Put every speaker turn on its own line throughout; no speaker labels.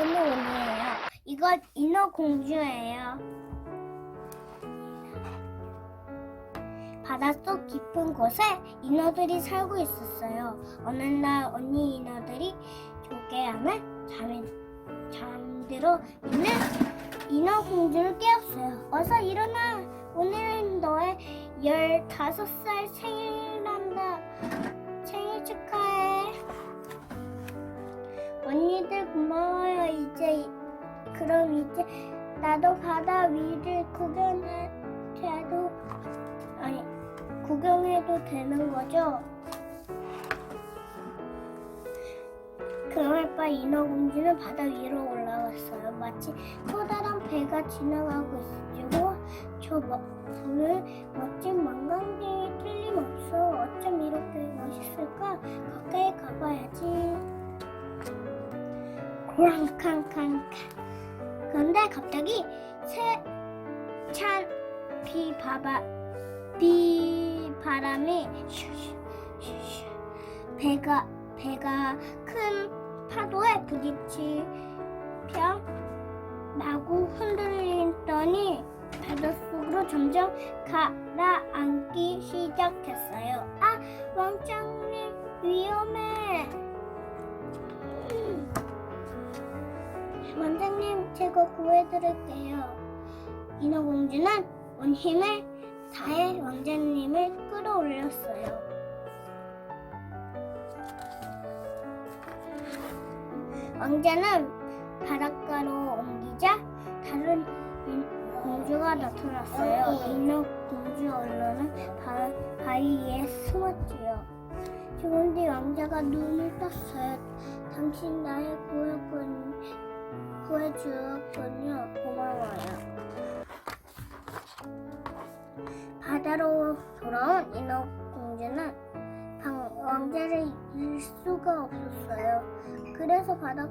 손오온이에요. 이건 인어공주예요. 바닷속 깊은 곳에 인어들이 살고 있었어요. 어느 날 언니 인어들이 조개함에 잠에 잠들어 있는 인어공주를 깨웠어요. 어서 일어나! 오늘은 너의 15살 생일난다. 생일 축하해. 언니들 고마워요. 이제 그럼 이제 나도 바다 위를 구경해도 아니 구경해도 되는 거죠? 그날 밤 인어공주는 바다 위로 올라갔어요. 마치 커다란 배가 지나가고 있었고 저 머- 불을 멋진 망광등이 틀림없어. 어쩜 이렇게 멋있을까? 가까이 가봐야지. 콩캉캉. 그런데 갑자기 세찬 비 바바 비 바람이 슈슈슈슈 배가 배가 큰 파도에 부딪히며 마구 흔들리더니 바닷속으로 점점 가라앉기 시작했어요. 아, 왕짱님 위험해. 음. 원장님, 제가 구해드릴게요. 인어공주는 온 힘을 다해 왕자님을 끌어올렸어요. 왕자는 바닷가로 옮기자 다른 인- 공주가 나타났어요. 인어 공주 얼른 바, 바위에 숨었지요. 뒤 왕자가 눈을 떴어요. 당신 나의 구해군, 구해주었군요. 고마워요. 바다로 돌아온 인어 공주는 방- 왕자를 잃을 수가 없었어요. 그래서 바닷속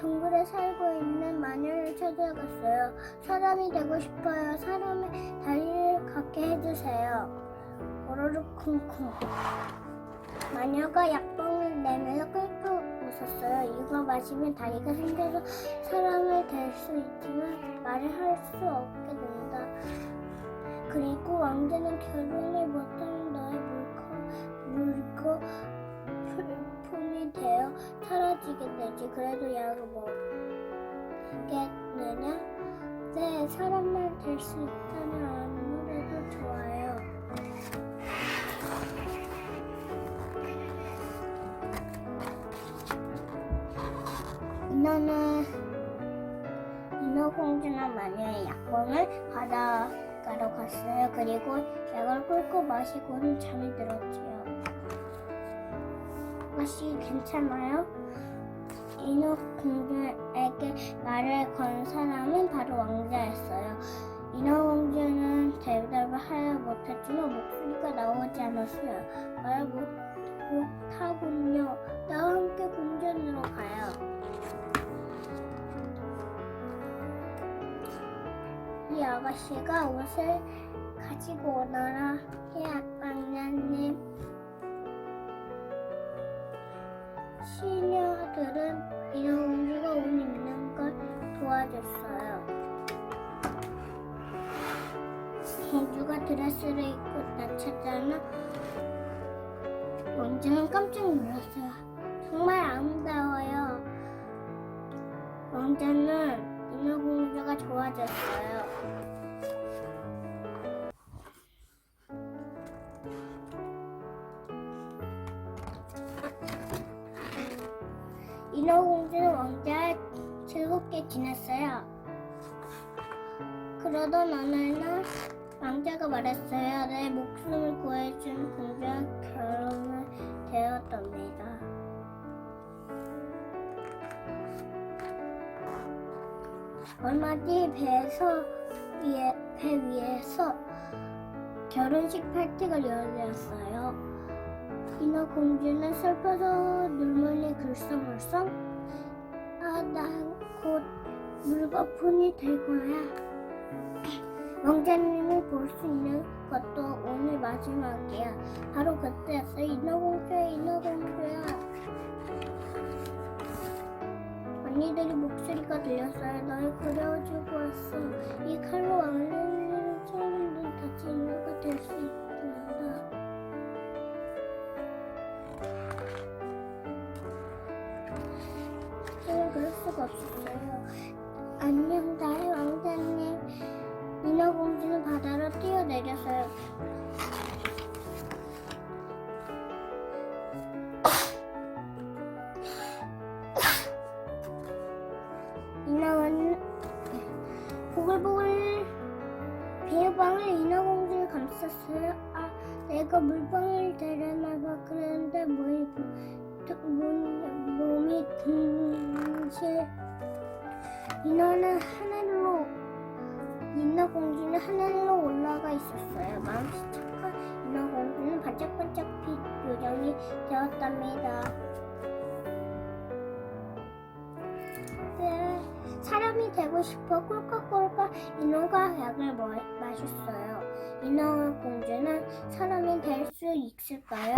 동굴에 살고 있는 마녀를 찾아갔어요. 사람이 되고 싶어요. 사람의 다리를 갖게 해주세요. 오로록 쿵쿵. 마녀가 약봉을 내면서 꿀꿀 웃었어요. 이거 마시면 다리가 생겨서 사람을 될 수 있지만 말을 할 수 없게 된다. 그리고 왕자는 결혼을 못하는 너의 물고 물고 품이 되어 사라지게 되지. 그래도 약을 먹겠느냐? 네, 사람만 될 수 있다면 아무래도 좋아요. 인어는 인어공주나 마녀의 약봉을 바닷가로 갔어요. 그리고 약을 꿀꺽 마시고는 잠이 들었지요. 맛이 괜찮아요? 인어공주에게 말을 건 사람은 바로 왕자였어요. 이 아가씨가 옷을 가지고 오너라. 예, 왕자님. 시녀들은 인어공주가 옷 입는 걸 도와줬어요. 공주가 드레스를 입고 나쳤잖아. 왕자는 깜짝 놀랐어요. 정말 아름다워요. 왕자는 인어공주가 좋아졌어요. 인어공주는 왕자와 즐겁게 지냈어요. 그러던 어느 날 왕자가 말했어요. 내 목숨을 구해준 공주와 결혼을 되었답니다. 얼마 뒤 배에서 위에, 배 위에서 결혼식 파티가 열렸어요. 인어 공주는 슬퍼서 눈물이 글썽글썽 아, 난 곧 물거품이 될 거야. 왕자님을 볼수 있는 것도 오늘 마지막이야. 바로 그때였어. 인어공주야, 인어공주야. 언니들이 목소리가 들렸어요. 널 그려주고 왔어. 이 칼 감쌌어요. 아, 내가 물방울 되려나봐. 그런데 몸이, 몸, 몸이 둥실. 인어는 하늘로, 인어 공주는 하늘로 올라가 있었어요. 마음씨 착한 인어 공주는 반짝반짝 빛 요정이 되었답니다. 사람이 되고 싶어 꿀꺽꿀꺽 인어가 약을 마- 마셨어요. 인어 공주는 사람이 될 수 있을까요?